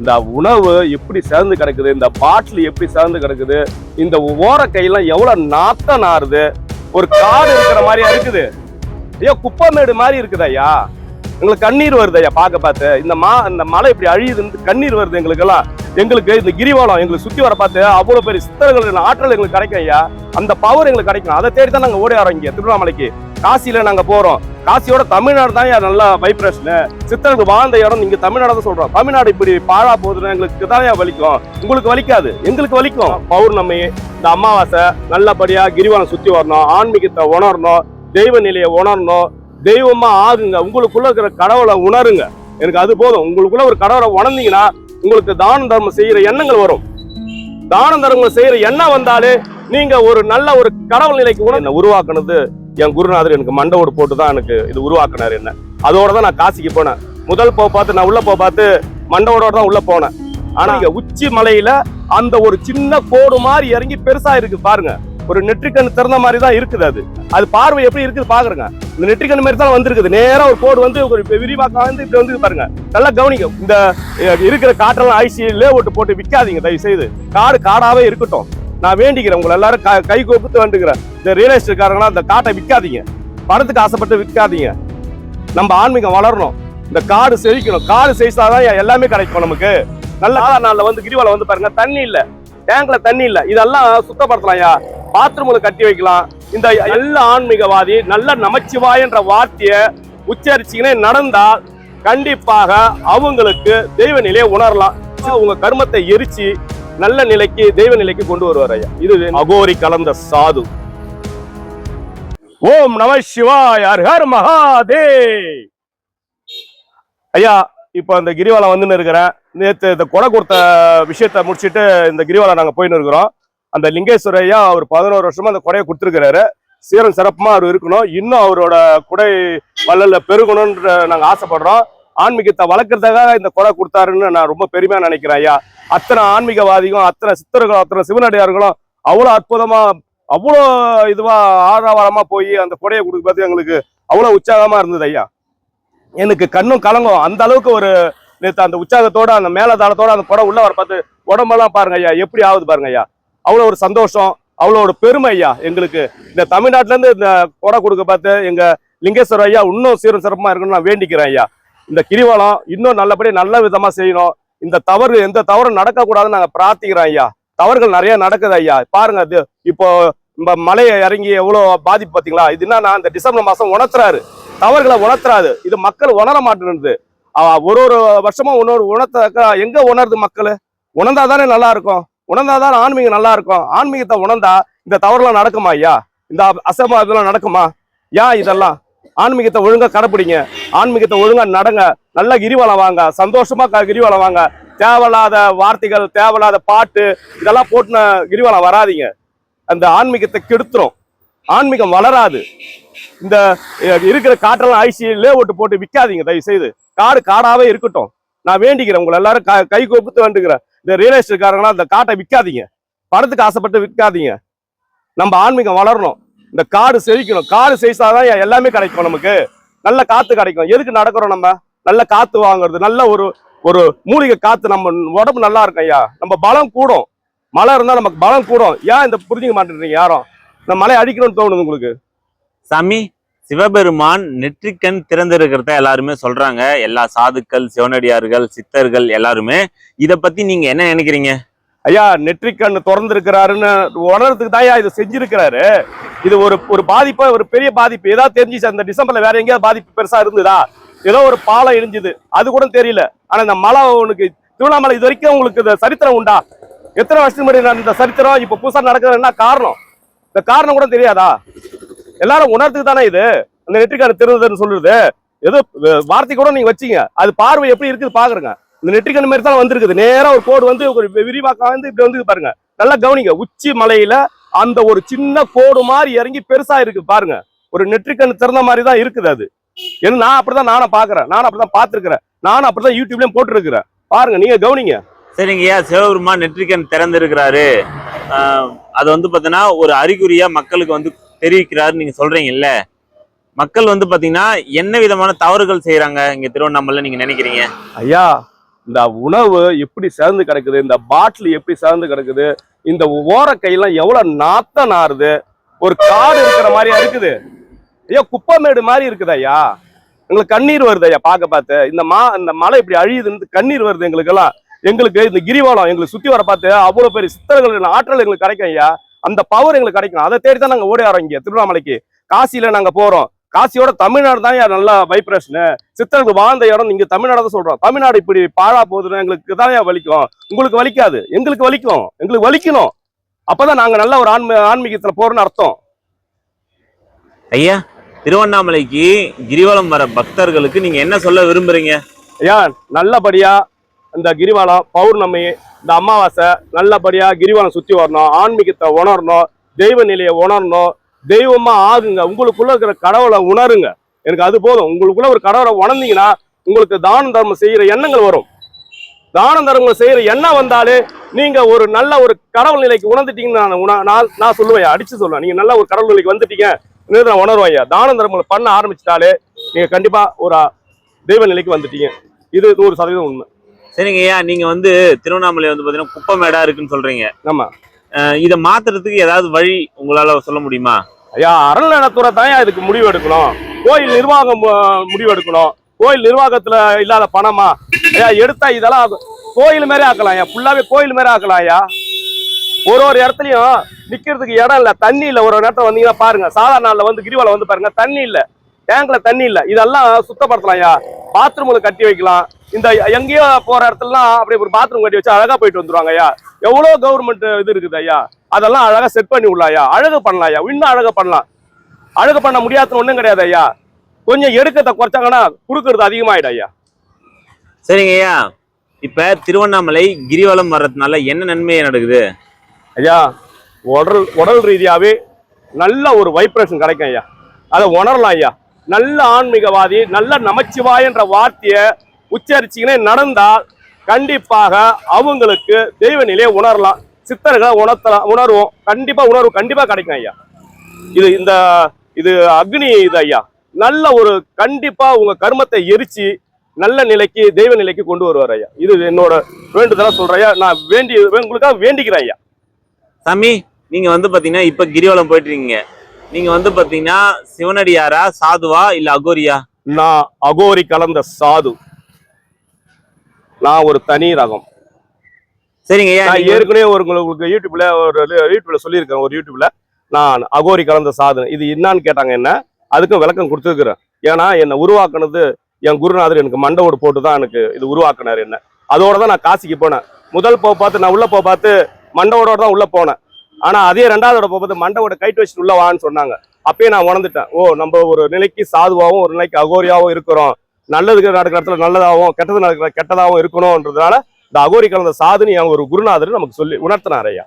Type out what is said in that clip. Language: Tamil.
இந்த உணவு எப்படி சேர்ந்து கிடக்குது இந்த பாட்டில் எப்படி சேர்ந்து கிடக்குது இந்த ஓர கையெல்லாம் எவ்வளோ நாத்தம் நாறுது ஒரு காடு இருக்கிற மாதிரியா இருக்குது. ஐயோ குப்பமேடு மாதிரி இருக்குது ஐயா. எங்களுக்கு கண்ணீர் வருது ஐயா பார்க்க பார்த்து. இந்த மா இந்த மலை இப்படி அழியுது கண்ணீர் வருது எங்களுக்கெல்லாம். எங்களுக்கு இந்த கிரிவலம் எங்களுக்கு சுற்றி வர பார்த்து அவ்வளோ பெரிய சித்தர்கள் ஆற்றல் எங்களுக்கு கிடைக்கும் ஐயா. அந்த பவர் எங்களுக்கு கிடைக்கும். அதை தேடி தான் நாங்கள் ஓடி வரோம் இங்கே திருவண்ணாமலைக்கு. காசியில நாங்க போறோம். காசியோட தமிழ்நாடு தான் நல்ல வைப்ரேஷனு சித்தர்கள் வாழ்ந்த இடம் நீங்க தமிழ்நாடு தான் சொல்றோம். தமிழ்நாடு இப்படி பாழா போகுதுன்னு எங்களுக்கு தான் வலிக்கும். உங்களுக்கு வலிக்காது. எங்களுக்கு வலிக்கும். பௌர்ணமி இந்த அமாவாசை நல்லபடியா கிரிவலம் சுத்தி வரணும். ஆன்மீகத்தை உணரணும். தெய்வ நிலையை உணரணும். தெய்வமா ஆகுங்க. உங்களுக்குள்ள இருக்கிற கடவுளை உணருங்க. எனக்கு அது போதும். உங்களுக்குள்ள ஒரு கடவுளை உணர்ந்தீங்கன்னா உங்களுக்கு தான தர்மம் செய்யற எண்ணங்கள் வரும். தான தர்மம் செய்யற எண்ணம் வந்தாலே நீங்க ஒரு நல்ல ஒரு கடவுள் நிலைக்கு உணர் உருவாக்குனது என் குருநாதர் எனக்கு மண்டவோடு போட்டு தான் எனக்கு இது உருவாக்கினார் என்ன. அதோட தான் நான் காசிக்கு போனேன். முதல் போ பார்த்து நான் உள்ள போ பார்த்து மண்டவோட தான் உள்ள போனேன். ஆனா இங்க உச்சி மலையில அந்த ஒரு சின்ன கோடு மாதிரி இறங்கி பெருசா இருக்கு பாருங்க. ஒரு நெற்றிக்கண் திறந்த மாதிரி தான் இருக்குது அது. அது பார்வை எப்படி இருக்குது பாக்குறங்க. இந்த நெற்றிக்கண் மாதிரி தான் வந்திருக்குது. நேராக ஒரு கோடு வந்து ஒரு விரிவாக்கம் வந்து இப்படி வந்து பாருங்க. நல்லா கவனிங்க. இந்த இருக்கிற காற்றெல்லாம் ஐசியிலே ஓட்டு போட்டு விற்காதீங்க. தயவு செய்து காடு காடாவே இருக்கட்டும். நான் வேண்டிக்கிறேன். உங்களை எல்லாரும் க- கை கோப்பித்து வேண்டுகிறேன். இந்த ரியல் எஸ்டேட்காரங்களாம் இந்த காட்டை விற்காதீங்க. பணத்துக்கு ஆசைப்பட்டு விற்காதீங்க. நம்ம ஆன்மீகம் வளரணும். இந்த காடு செழிக்கணும். காடு செழிச்சாதான் எல்லாமே கிடைக்கும் நமக்கு. நல்ல நாளில் வந்து கிரிவலம் வந்து பாருங்க தண்ணி இல்லை. டேங்க்ல தண்ணி இல்லை. இதெல்லாம் சுத்தப்படுத்தலாம்யா பாத்ரூம்ல கட்டி வைக்கலாம். இந்த எல்லா ஆன்மீகவாதி நல்ல நமச்சிவாயன்ற வார்த்தையை உச்சரிச்சிங்கன்னே நடந்தால் கண்டிப்பாக அவங்களுக்கு தெய்வ நிலையை உணரலாம். உங்க கர்மத்தை எரிச்சு நல்ல நிலைக்கு தெய்வ நிலைக்கு கொண்டு வருவார் ஐயா. இது அகோரி கலந்த சாது. ஓம் நம சிவாய் ஹர் மகாதே ஐயா இப்போ அந்த கிரிவலம் வந்துன்னு இருக்கிறேன் நேற்று இந்த கொடை கொடுத்த விஷயத்த முடிச்சிட்டு இந்த கிரிவலம் நாங்கள் போயின்னு இருக்கிறோம். அந்த லிங்கேஸ்வர ஐயா அவர் பதினோரு வருஷமா அந்த கொடையை கொடுத்துருக்கிறாரு. சீரம் சிறப்புமா அவர் இருக்கணும். இன்னும் அவரோட குடை வள்ளல்ல பெருகணும்ன்ற நாங்கள் ஆசைப்படுறோம். ஆன்மீகத்தை வளர்க்கறதுக்காக இந்த கொடை கொடுத்தாருன்னு நான் ரொம்ப பெருமையா நினைக்கிறேன் ஐயா. அத்தனை ஆன்மீகவாதிகளும் அத்தனை சித்தர்களும் அத்தனை சிவனடியார்களும் அவ்வளோ அற்புதமா அவ்வளோ இதுவா ஆரவாரமா போய் அந்த கொடையை கொடுக்குறது எங்களுக்கு அவ்வளோ உற்சாகமா இருந்தது ஐயா. எனக்கு கண்ணும் கலங்கும். அந்த அளவுக்கு ஒரு நேற்று அந்த உற்சாகத்தோட அந்த மேலதாளத்தோட அந்த குடம் உள்ள வர பார்த்து உடம்பெல்லாம் பாருங்க ஐயா எப்படி ஆகுது பாருங்க ஐயா. அவ்வளோ ஒரு சந்தோஷம் அவ்வளோ ஒரு பெருமை ஐயா எங்களுக்கு. இந்த தமிழ்நாட்டிலேருந்து இந்த கொடை கொடுக்க பார்த்து எங்க லிங்கேஸ்வர ஐயா இன்னும் சீரும் சிறப்பாக இருக்கணும்னு நான் வேண்டிக்கிறேன் ஐயா. இந்த கிரிவலம் இன்னும் நல்லபடி நல்ல விதமா செய்யணும். இந்த தவறு எந்த தவறும் நடக்கக்கூடாதுன்னு நாங்க பிரார்த்திக்கிறோம் ஐயா. தவறுகள் நிறைய நடக்குது ஐயா. பாருங்க அது இப்போ நம்ம மலையை இறங்கி எவ்வளவு பாதிப்பு பாத்தீங்களா இது என்னன்னா இந்த டிசம்பர் மாசம் உணர்த்துறாரு. தவறுகளை உணர்த்துறாரு. இது மக்கள் உணர மாட்டேங்குது ஒரு ஒரு வருஷமும் ஒரு உணர்த்த எங்க உணருது மக்கள்? உணர்ந்தாதானே நல்லா இருக்கும் உணர்ந்தாதான் ஆன்மீகம் நல்லா இருக்கும் ஆன்மீகத்தை உணர்ந்தா இந்த தவறுலாம் நடக்குமா ஐயா? இந்த அசமா இதெல்லாம் நடக்குமா? ஏன் இதெல்லாம்? ஆன்மீகத்தை ஒழுங்கா கடைப்பிடிங்க. ஆன்மீகத்தை ஒழுங்கா நடங்க. நல்ல கிரிவலம் வாங்க. சந்தோஷமா க- கிரிவலம் வாங்க. தேவையில்லாத வார்த்தைகள் தேவையில்லாத பாட்டு இதெல்லாம் போட்டுன கிரிவலம் வராதீங்க. அந்த ஆன்மீகத்தை கெடுத்துரும். ஆன்மீகம் வளராது. இந்த இருக்கிற காட்டெல்லாம் ஐசியிலே ஓட்டு போட்டு விற்காதீங்க தயவு செய்து காடு காடாவே இருக்கட்டும். நான் வேண்டிக்கிறேன். உங்களை எல்லாரும் கை கோப்பித்து வேண்டுகிறேன். இந்த ரியல் எஸ்டேட்காரங்களாம் அந்த காட்டை விற்காதீங்க பணத்துக்கு ஆசைப்பட்டு விற்காதீங்க நம்ம ஆன்மீகம் வளரணும். இந்த காடு செழிக்கணும். காடு செழிச்சாதான் எல்லாமே கிடைக்கும் நமக்கு. நல்ல காத்து கிடைக்கும். எதுக்கு நடக்கிறோம் நம்ம? நல்ல காத்து வாங்குறது. நல்ல ஒரு ஒரு மூலிகை காத்து நம்ம உடம்பு நல்லா இருக்கும் ஐயா. நம்ம பலம் கூடும். மழை இருந்தா நமக்கு பலம் கூடும். ஏன் இந்த புரிஞ்சுக்க மாட்டேன்றீங்க யாரும்? இந்த மலை அடிக்கணும்னு தோணுது உங்களுக்கு? சாமி சிவபெருமான் நெற்றிக்கண் திறந்திருக்கிறத எல்லாருமே சொல்றாங்க. எல்லா சாதுக்கள் சிவனடியார்கள் சித்தர்கள் எல்லாருமே. இதை பத்தி நீங்க என்ன நினைக்கிறீங்க? ஐயா நெற்றிக்கண்ணு திறந்திருக்கிறாருன்னு உணர்றதுக்கு தான் ஐயா இதை செஞ்சிருக்கிறாரு. இது ஒரு ஒரு பாதிப்பா ஒரு பெரிய பாதிப்பு. ஏதாவது தெரிஞ்சிச்சு அந்த டிசம்பர்ல வேற எங்கேயாவது பாதிப்பு பெருசா இருந்ததா? ஏதோ ஒரு பாலம் இடிஞ்சுது. அது கூட தெரியல. ஆனா இந்த மலை உனக்கு திருவண்ணாமலை இது வரைக்கும் உங்களுக்கு இந்த சரித்திரம் உண்டா? எத்தனை வருஷத்துக்கு முன்னாடி இந்த சரித்திரம் இப்ப புதுசா நடக்கிறது என்ன காரணம்? இந்த காரணம் கூட தெரியாதா? எல்லாரும் உணர்த்துக்கு தானே இது? அந்த நெற்றிக்கான திறந்ததுன்னு சொல்லுது ஏதோ வார்த்தை கூட நீங்க வச்சீங்க அது பார்வை எப்படி இருக்குது பாக்குறேங்க. இந்த நெற்றிக்கண்ணு மாதிரி தான் வந்திருக்குது. நேரா ஒரு கோடு வந்து ஒரு விரிவாக்கம் வந்து இப்படி வந்து பாருங்க. நல்லா கவனிங்க. உச்சி மலையில அந்த ஒரு சின்ன கோடு மாதிரி இறங்கி பெருசா இருக்கு பாருங்க. ஒரு நெற்றிக்கண்ணு திறந்த மாதிரி தான் இருக்குது அது. ஏன்னா நான் அப்படிதான் நானும் பாக்குறேன். நானும் அப்படிதான் பார்த்திருக்கிறேன். நானும் அப்படிதான் யூடியூப்லயும் போட்டுருக்கிறேன். பாருங்க நீங்க கவனிங்க. சரிங்கய்யா சிவபெருமான் நெற்றிக்கண் திறந்திருக்கிறாரு. அது வந்து பாத்தீங்கன்னா ஒரு அறிகுறியா மக்களுக்கு வந்து தெரிவிக்கிறாரு நீங்க சொல்றீங்கல்ல. மக்கள் வந்து பாத்தீங்கன்னா என்ன விதமான தவறுகள் செய்யறாங்க இங்க திருவண்ணாமலை நீங்க நினைக்கிறீங்க? ஐயா இந்த உணவு எப்படி சேர்ந்து கிடக்குது இந்த பாட்டில் எப்படி சேர்ந்து கிடக்குது இந்த ஓர கையெல்லாம் எவ்வளவு நாத்தம் நாறுது ஒரு காடு இருக்கிற மாதிரியா இருக்குது. ஐயா குப்பமேடு மாதிரி இருக்குது ஐயா. எங்களுக்கு கண்ணீர் வருது ஐயா பார்க்க பார்த்து. இந்த மா இந்த மலை இப்படி அழியுதுன்னு கண்ணீர் வருது எங்களுக்கு எல்லாம் எங்களுக்கு இந்த கிரிவலம் எங்களுக்கு சுத்தி வர பார்த்து அவ்வளவு பெரிய சித்தர்கள் ஆற்றல் எங்களுக்கு கிடைக்கும் ஐயா. அந்த பவர் எங்களுக்கு கிடைக்கும். அதை தேடி தான் நாங்கள் ஓடி வரோம் இங்க திருவண்ணாமலைக்கு. காசியில நாங்கள் போறோம். காசியோட தமிழ்நாடு தான் ஐயா நல்லா வைப்ரேஷனு சித்தர்கள் வாழ்ந்த இடம் நீங்க தமிழ்நாடு தான் சொல்றோம். தமிழ்நாடு இப்படி பாழா போகுதுன்னு எங்களுக்கு தான் வலிக்கும். உங்களுக்கு வலிக்காது. எங்களுக்கு வலிக்கும். எங்களுக்கு வலிக்கணும். அப்பதான் நாங்க நல்ல ஒரு ஆன்மீ ஆன்மீகத்துல போறோம்னு அர்த்தம். ஐயா திருவண்ணாமலைக்கு கிரிவலம் வர பக்தர்களுக்கு நீங்க என்ன சொல்ல விரும்புறீங்க? ஐயா நல்லபடியா இந்த கிரிவலம் பௌர்ணமி இந்த அமாவாசை நல்லபடியா கிரிவலம் சுத்தி வரணும். ஆன்மீகத்தை உணரணும். தெய்வ நிலையை உணரணும். தெய்வமா ஆகுங்க. உங்களுக்குள்ள இருக்கிற கடவுளை உணருங்க. எனக்கு அது போதும். உங்களுக்குள்ள ஒரு கடவுளை உணர்ந்தீங்கன்னா உங்களுக்கு தான தர்மம் செய்யற எண்ணங்கள் வரும். தான தர்மம் செய்யற எண்ணம் வந்தாலே நீங்க ஒரு நல்ல ஒரு கடவுள் நிலைக்கு உணர்ந்துட்டீங்கன்னு நான் நான் சொல்லுவேன் அடிச்சு சொல்லுவேன். நீங்க நல்ல ஒரு கடவுள் நிலைக்கு வந்துட்டீங்க நான் உணர்வேன் ஐயா. தான தர்மங்களை பண்ண ஆரம்பிச்சிட்டாலே நீங்க கண்டிப்பா ஒரு தெய்வ நிலைக்கு வந்துட்டீங்க. இது நூறு சதவீதம் உண்மை. சரிங்க ஐயா. நீங்க வந்து திருவண்ணாமலை வந்து பாத்தீங்கன்னா குப்பமேடா இருக்குன்னு சொல்றீங்க. ஆமா. இதை மாத்துறதுக்கு ஏதாவது வழி உங்களால சொல்ல முடியுமா? ஐயா அறநிலையத்துறை தான் இதுக்கு முடிவு எடுக்கணும். கோயில் நிர்வாகம் முடிவு எடுக்கணும். கோயில் நிர்வாகத்துல இல்லாத பணமா? ஐயா எடுத்தா இதெல்லாம் கோயில் மாதிரி ஆக்கலாம் ஐயா. ஃபுல்லாவே கோயில் மாதிரி ஆக்கலாம் ஐயா. ஒரு ஒரு இடத்துலயும் நிக்கிறதுக்கு இடம் இல்ல தண்ணி இல்ல. ஒரு ஒரு வந்தீங்கன்னா பாருங்க. சாதாரண நாள்ல வந்து கிரிவலம் வந்து பாருங்க. தண்ணி இல்ல. டேங்க்ல தண்ணி இல்ல. இதெல்லாம் சுத்தப்படுத்தலாம் ஐயா. பாத்ரூம்ல கட்டி வைக்கலாம். இந்த எங்கேயோ போற இடத்துலலாம் அப்படியே ஒரு பாத்ரூம் கட்டி வச்சு அழகா போயிட்டு வந்துருவாங்க ஐயா. எவ்வளவு கவர்மெண்ட் இது இருக்குது ஐயா. அதெல்லாம் அழகா செட் பண்ணி விடலாம் ஐயா. அழகு பண்ணலாம் ஐயா. இன்னும் அழகு பண்ணலாம். அழகு பண்ண முடியாதுன்னு ஒண்ணும் கிடையாது ஐயா. கொஞ்சம் எடுக்கத்தை குறைச்சாங்கன்னா குறுக்கிறது அதிகமாயிடும் ஐயா. சரிங்க ஐயா. இப்ப திருவண்ணாமலை கிரிவலம் வர்றதுனால என்ன நன்மை நடக்குது? ஐயா உடல் உடல் ரீதியாவே நல்ல ஒரு வைப்ரேஷன் கிடைக்கும் ஐயா. அதை உணரலாம் ஐயா. நல்ல ஆன்மீகவாதி நல்ல நமச்சிவாயன்ற வார்த்தையை உச்சரிச்சிங்கன்னே நடந்தால் கண்டிப்பாக அவங்களுக்கு தெய்வ நிலையை உணரலாம். சித்தர்களை உணர்த்தலாம் உணர்வோம். கண்டிப்பா உணர்வு கண்டிப்பா கிடைக்கும் ஐயா. இது இந்த இது அக்னி இது ஐயா. நல்ல ஒரு கண்டிப்பா உங்க கர்மத்தை எரிச்சு நல்ல நிலைக்கு தெய்வ நிலைக்கு கொண்டு வருவார் ஐயா. இது என்னோட வேண்டுதலா சொல்றேன் ஐயா. நான் வேண்டி உங்களுக்காக வேண்டிக்கிறேன் ஐயா. சாமி நீங்க வந்து பாத்தீங்கன்னா இப்ப கிரிவலம் போயிட்டு இருக்கீங்க நீங்க வந்து பாத்தீங்கன்னா சிவனடியாரா சாதுவா இல்ல அகோரியா? நான் அகோரி கலந்த சாது. நான் ஒரு தனி ரகம். சரிங்க நான் ஏற்கனவே ஒரு உங்களுக்கு யூடியூப்ல ஒரு யூடியூப்ல சொல்லியிருக்கேன் ஒரு யூடியூப்ல நான் அகோரி கலந்த சாது இது என்னன்னு கேட்டாங்க என்ன? அதுக்கும் விளக்கம் கொடுத்துருக்குறேன். ஏன்னா என்னை உருவாக்குனது என் குருநாதர் எனக்கு மண்டவோடு போட்டு தான் எனக்கு இது உருவாக்குனார் என்ன. அதோட தான் நான் காசிக்கு போனேன். முதல் போ பார்த்து நான் உள்ள போ பார்த்து மண்டவோட தான் உள்ள போனேன். ஆனா அதே ரெண்டாவதோட போ பார்த்து மண்டவோட கைட்டு வச்சுட்டு உள்ள வான்னு சொன்னாங்க. அப்பயே நான் உணர்ந்துட்டேன். ஓ நம்ம ஒரு நிலைக்கு சாதுவாகவும் ஒரு நிலைக்கு அகோரியாவும் இருக்கிறோம். நல்லதுக்கு நடக்கிற இடத்துல நல்லதாகவும் கெட்டது நடக்கிற கெட்டதாகவும் இருக்கணும்ன்றதுனால இந்த அகோரி கலந்த சாதனை அவங்க ஒரு குருநாதர் நமக்கு சொல்லி உணர்த்தினார் ஐயா.